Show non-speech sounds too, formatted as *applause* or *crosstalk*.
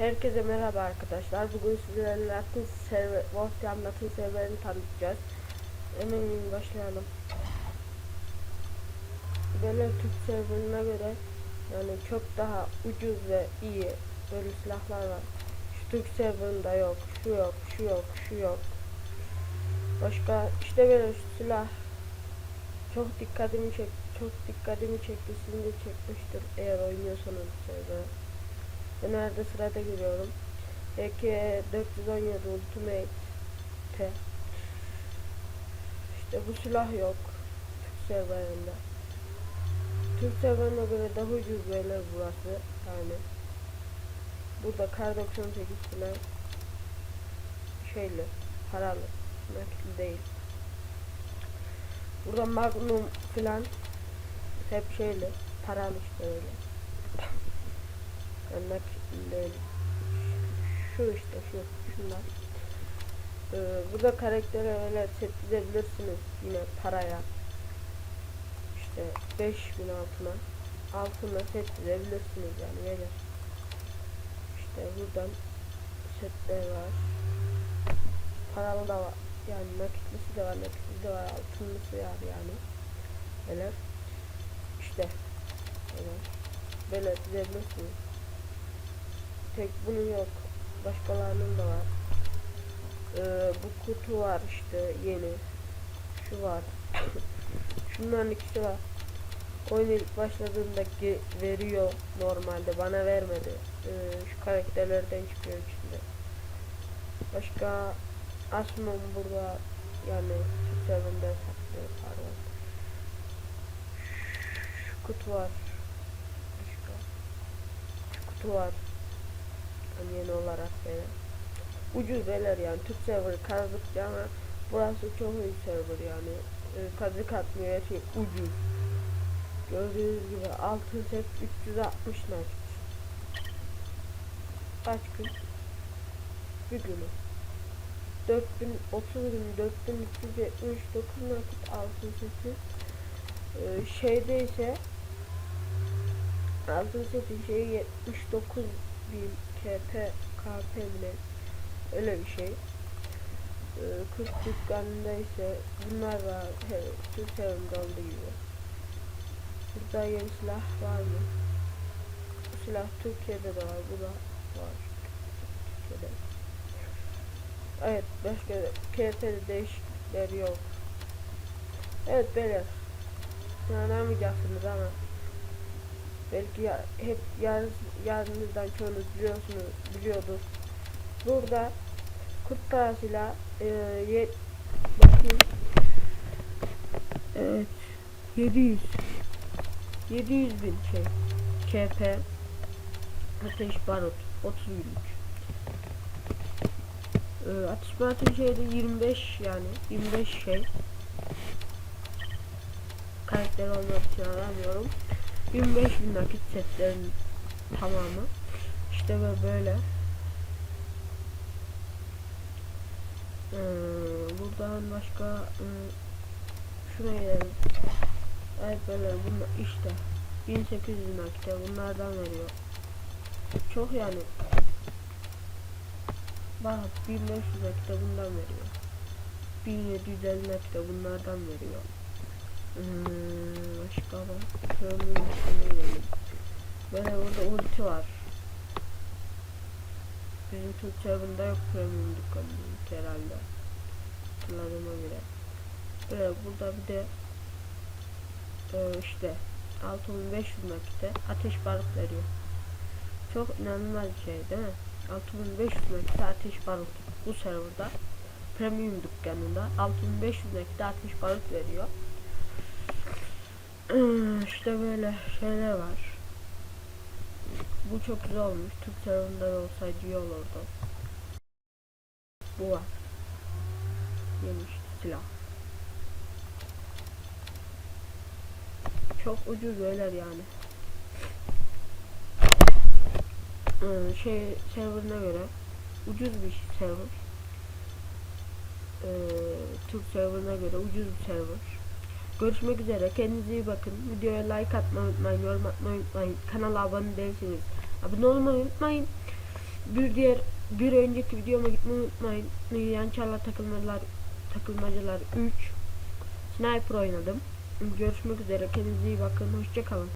Herkese merhaba arkadaşlar. Bugün sizlerle Latin server, Wolfram Latin serverini tanıtacağız. Hemen başlayalım. Böyle Türk serverine göre yani çok daha ucuz ve iyi böyle silahlar var. Şu Türk serverında yok, şu yok, şu yok, şu yok. Başka işte böyle silah çok dikkatimi çek, çok dikkatimi çekti. Sizin de çekmiştir eğer oynuyorsanız server. Ben arada sırada görüyorum. AK 417 Ultimate. İşte bu silah yok. Türk serverinde. Türk serverine göre daha ucuz böyle burası. Yani. Burada kar 98 falan şeyli, paralı, nakitli değil. Burada Magnum falan hep şeyli, paralı işte öyle. Örnek şu işte şu şunlar. Ee, burada karaktere öyle set edebilirsiniz yine paraya. İşte 5000 altına altına set edebilirsiniz yani böyle. İşte buradan setler var. Paralı da var. Yani nakitlisi de var, nakitlisi de var, altınlısı var yani. Böyle. İşte. Böyle. Böyle dizebilirsiniz tek bunun yok. Başkalarının da var. Ee, bu kutu var işte yeni. Şu var. *coughs* Şunların ikisi var. Oyun ilk başladığındaki veriyor normalde bana vermedi. Ee, şu karakterlerden çıkıyor içinde. Başka Asmon burada yani sisteminde saklıyor pardon. Şu kutu var. Başka. Şu kutu var yani yeni olarak böyle. Ucuz beyler yani Türk server kazıkçı ama burası çok iyi server yani. E, kazık atmıyor her şey ucuz. Gördüğünüz gibi altın set 360 nakit. Kaç gün? Bir günü. 4030 gün 4379 nakit altın seti. Ee, şeyde ise altın seti şey 79 bin KP KP bile öyle bir şey. Ee, 40 dükkanında ise bunlar var. He, Türk sevimde olduğu gibi. Burada yeni silah var mı? Bu silah Türkiye'de de var. Bu da var. Türkiye'de. Evet başka KP'de değişiklikler yok. Evet beyler. İnanamayacaksınız ama belki ya, hep yar, yarınızdan çoğunuz biliyorsunuz biliyordur. Burada kurt parasıyla e, ye, bakayım evet 700 700 bin şey KP ateş barut 30 günlük e, ateş barutun şeyde 25 yani 25 şey. Karakter olmak için aramıyorum 25 bin nakit setlerin tamamı. İşte böyle ee, buradan başka ıı, şuraya gelelim evet böyle bunlar işte 1800 nakite bunlardan veriyor. Çok yani. Bak 1500 nakite bundan veriyor. 1750 nakite bunlardan veriyor Hmm, başka var. Gidelim. Böyle burada ulti var. Bizim Türk serverında yok premium dükkanı herhalde. Hatırladığıma göre. Böyle burada bir de e, işte 6500 nakitte ateş barut veriyor. Çok inanılmaz bir şey değil mi? 6500 nakitte ateş barut bu serverda premium dükkanında 6500 nakitte ateş barut veriyor. Hmm, işte böyle şeyler var. Bu çok güzel olmuş. Türk tarafında olsaydı iyi olurdu. Bu var. Yeni işte silah. Çok ucuz beyler yani. Hmm, şey serverine göre ucuz bir server. Ee, Türk serverine göre ucuz bir server. Görüşmek üzere. Kendinize iyi bakın. Videoya like atmayı unutmayın. Yorum atmayı unutmayın. Kanala abone değilseniz abone olmayı unutmayın. Bir diğer bir önceki videoma gitmeyi unutmayın. Yan çarla takılmacalar takılmacalar 3 Sniper oynadım. Görüşmek üzere. Kendinize iyi bakın. Hoşçakalın.